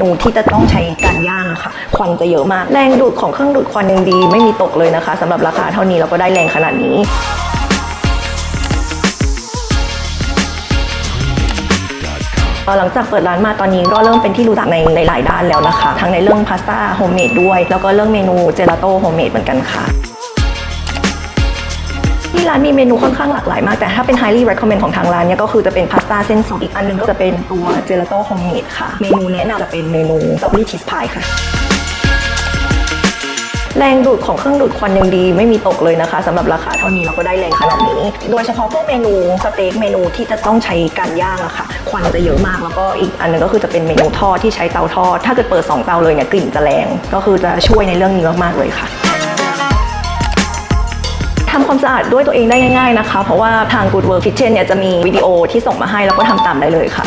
นูที่จะต้องใช้การย่างอะค่ะ ควันจะเยอะมาก แรงดูดของเครื่องดูดควันยังดี ไม่มีตกเลยนะคะสำหรับราคาเท่านี้เราก็ได้แรงขนาดนี้หลังจากเปิดร้านมาตอนนี้ก็เริ่มเป็นที่รู้จักในหลายๆด้านแล้วนะคะ ทั้งในเรื่องพาสต้าโฮมเมดด้วย แล้วก็เรื่องเมนูเจลาโต้โฮมเมดเหมือนกันค่ะ ร้านมีเมนูค่อนข้างหลากหลายมาก แต่ถ้าเป็น highly recommend ของทางร้านเนี่ยก็คือจะเป็นพาสต้าเส้นสดอีกอันหนึงก็จะเป็นตัวเจลาโต้โฮมเมดค่ะ เมนูแนะนำจะเป็นเมนูสตรอเบอรี่ชีสพายค่ะแรงดูดของเครื่องดูดควันยังดีไม่มีตกเลยนะคะสำหรับราคาเท่านี้เราก็ได้แรงขนาดนี้ โดยเฉพาะพวกเมนูสเต็กเมนูที่จะต้องใช้การย่างอะค่ะ ควันจะเยอะมากแล้วก็อีกอันหนึงก็คือจะเป็นเมนูทอดที่ใช้เตาทอด ถ้าเกิดเปิด 2 เตาเลยเนี่ยกลิ่นจะแรง ก็คือจะช่วยในเรื่องนี้มากๆเลยค่ะ ความสะอาดด้วยตัวเองได้ง่ายๆนะคะ เพราะว่าทาง Good Work Kitchen เนี่ยจะมีวิดีโอที่ส่งมาให้แล้วก็ทำตามได้เลยค่ะ